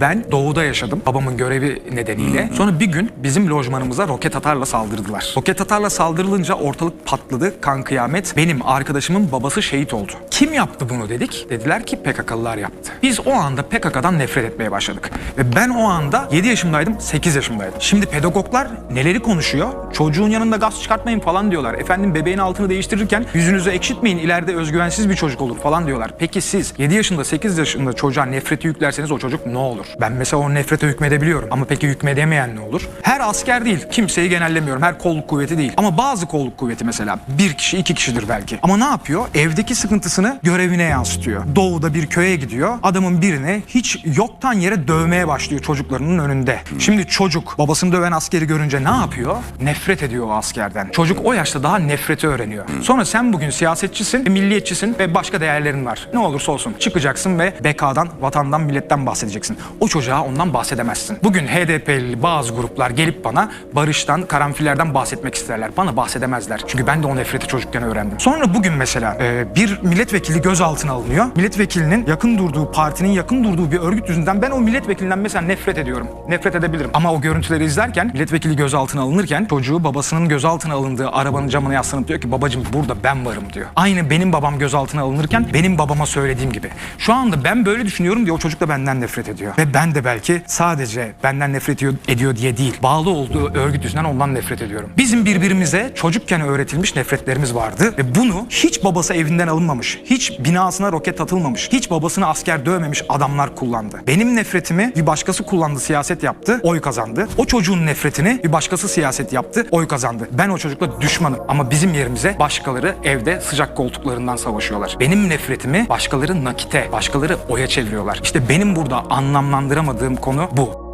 ben doğuda yaşadım babamın görevi nedeniyle. Sonra bir gün bizim lojmanımıza roket atarla saldırdılar. Roket atarla saldırılınca ortalık patladı, kan kıyamet. Benim arkadaşımın babası şehit oldu. Kim yaptı bunu dedik? Dediler ki PKK'lılar yaptı. Biz o anda PKK'dan nefret etmeye başladık. Ve ben o anda 7 yaşındaydım, 8 yaşındaydım. Şimdi pedagoglar neleri konuşuyor? Çocuğun yanında gaz çıkartmayın falan diyorlar. Efendim bebeğin altını değiştirirken yüzünüzü ekşitmeyin ileride özgüvensiz bir çocuk olur falan diyorlar. Peki siz 7 yaşında 8 yaşında çocuğa nefreti yüklerseniz o çocuk ne olur? Ben mesela o nefrete hükmedebiliyorum ama peki hükmedemeyen ne olur? Her asker değil. Kimseyi genellemiyorum. Her kolluk kuvveti değil. Ama bazı kolluk kuvveti mesela bir kişi iki kişidir belki. Ama ne yapıyor? Evdeki sıkıntısını görevine yansıtıyor. Doğuda bir köye gidiyor. Adamın birini hiç yoktan yere dövmeye başlıyor çocuklarının önünde. Şimdi çocuk babasını döven askeri görünce ne yapıyor? Nefret ediyor o askerden. Çocuk o yaşta daha nefreti öğreniyor. Sonra sen bugün siyasetçisin, milliyetçisin ve başka değerlerin var. Ne olursa olsun çıkacaksın ve bekadan, vatandan, milletten bahsedeceksin. O çocuğa ondan bahsedemezsin. Bugün HDP'li bazı gruplar gelip bana barıştan, karanfillerden bahsetmek isterler. Bana bahsedemezler. Çünkü ben de o nefreti çocukken öğrendim. Sonra bugün mesela e, bir milletvekili gözaltına alınıyor. Milletvekilinin yakın durduğu, partinin yakın durduğu bir örgüt yüzünden ben o milletvekilinden mesela nefret ediyorum. Nefret edebilirim. Ama o görüntüleri izlerken milletvekili gözaltına alınırken çocuğu babasının gözaltına alındığı arabanın camına yaslanıp diyor ki babacım burada ben varım diyor. Aynı benim babam gözaltına alınırken benim babama söylediğim gibi. Şu anda ben böyle düşünüyorum diye o çocuk da benden nefret ediyor. Ve ben de belki sadece benden nefret ediyor, diye değil. Bağlı olduğu örgüt yüzünden ondan nefret ediyorum. Bizim birbirimize çocukken öğretilmiş nefretlerimiz vardı ve bunu hiç babası evinden alınmamış, hiç binasına roket atılmamış, hiç babasını asker dövmemiş adamlar kullandı. Benim nefretimi bir başkası kullandı, siyaset yaptı, oy kazandı. O çocuğun nefretini bir başkası siyaset yaptı, oy kazandı. Ben o çocukla düşmanım ama bizim yerimize başkaları evde sıcak koltuklarından savaşıyorlar. Benim nefretimi başkaları nakite, başkaları oya çeviriyorlar. İşte benim burada anlamlandıramadığım konu bu.